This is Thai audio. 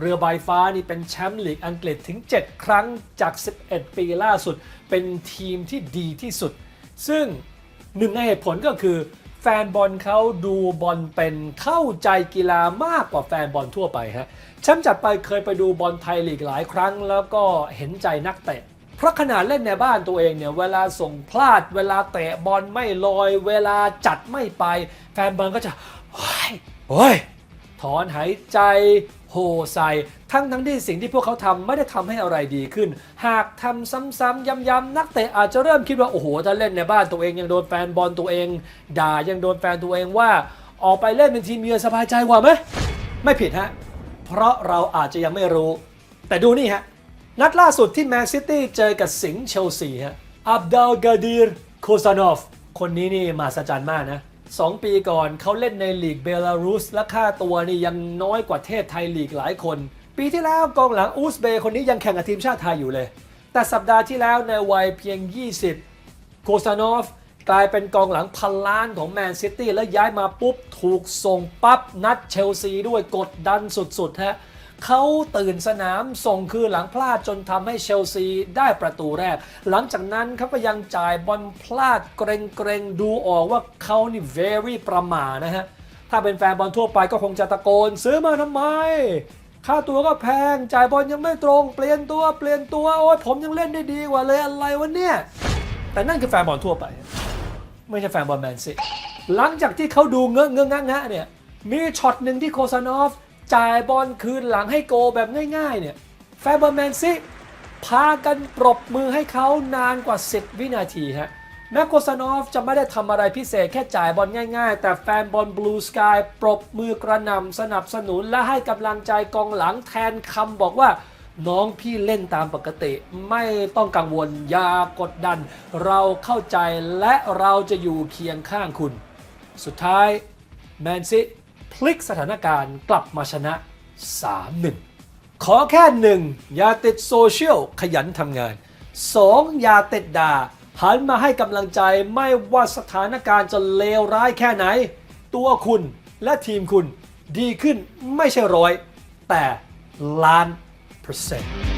เรือใบฟ้านี่เป็นแชมป์ลีกอังกฤษถึง 7 ครั้งจาก 11 ปีล่าสุด เป็นทีมที่ดีที่สุด ซึ่งหนึ่งในเหตุผลก็คือ แฟนบอลเขาดูบอลเป็นเข้าใจกีฬามากกว่าแฟนบอลทั่วไปฮะแชมป์จัดไปเคยไปดูบอลไทยลีกหลายครั้ง แล้วก็เห็นใจนักเตะเพราะขนาดเล่นในบ้านตัวเองเนี่ยเวลาส่งพลาด เวลาเตะบอลไม่ลอย เวลาจัดไม่ไป แฟนบอลก็จะโอ้ยโอ้ย ถอนหายใจโหใส่ทั้งทั้งที่สิ่งที่พวกเขาทำไม่ได้ทำให้อะไรดีขึ้น หากทำซ้ำๆย้ำๆนักเตะอาจจะเริ่มคิดว่า โอ้โห ถ้าเล่นในบ้านตัวเองยังโดนแฟนบอลตัวเอง ด่ายังโดนแฟนตัวเองว่า ออกไปเล่นเป็นทีมเยือนสบายใจกว่าไหมไม่ผิดฮะ เพราะเราอาจจะยังไม่รู้ แต่ดูนี่ฮะ นัดล่าสุดที่แมนซิตี้เจอกับสิงห์เชลซีฮะอับดัลกาดีรโคซานอฟคนนี้นี่มาสจันมากนะ สองปีก่อนเขาเล่นในลีกเบลารุสและค่าตัวนี่ยังน้อยกว่าเทพไทยลีกหลายคน ปีที่แล้วกองหลังอูซเบย์คนนี้ยังแข่งกับทีมชาติไทยอยู่เลย แต่สัปดาห์ที่แล้วในวัยเพียง 20 โคซานอฟกลายเป็นกองหลังพันล้านของแมนซิตี้แล้วย้ายมาปุ๊บ ถูกส่งปั๊บนัดเชลซีด้วยกดดันสุดๆฮะ เขาตื่นสนามส่งคืนหลังพลาดจนทำให้เชลซีได้ประตูแรก หลังจากนั้นเขาก็ยังจ่ายบอลพลาดเกรงๆดูออกว่าเขานี่ very ประมานะฮะ ถ้าเป็นแฟนบอลทั่วไปก็คงจะตะโกน ซื้อมาทำไม ค่าตัวก็แพง จ่ายบอลยังไม่ตรง เปลี่ยนตัวเปลี่ยนตัว โอ้ยผมยังเล่นได้ดีกว่าเลยอะไรวะเนี่ย แต่นั่นคือแฟนบอลทั่วไป ไม่ใช่แฟนบอลแมนซีหลังจากที่เขาดูเงอะเงอะงะงะเนี่ยมีช็อตหนึ่งที่โคซานอฟ จ่ายบอลคืนหลังให้โกแบบง่ายๆเนี่ยแฟนบอลแมนซีพากันปรบมือให้เขานานกว่า 10 วินาทีฮะแม้โคซานอฟจะไม่ได้ทำอะไรพิเศษแค่จ่ายบอลง่ายๆ แต่แฟนบอลบลูสกายปรบมือกระนำสนับสนุนและให้กำลังใจกองหลังแทนคำบอกว่า น้องพี่เล่นตามปกติ ไม่ต้องกังวลอย่ากดดัน เราเข้าใจและเราจะอยู่เคียงข้างคุณ สุดท้ายแมนซิ พลิกสถานการณ์กลับมาชนะ 3-1 ขอแค่หนึ่งอย่าติดโซเชียลขยันทำงาน 2. อย่าติดด่าหันมาให้กำลังใจไม่ว่าสถานการณ์จะเลวร้ายแค่ไหน ตัวคุณและทีมคุณดีขึ้นไม่ใช่ร้อย แต่ล้านเปอร์เซ็นต์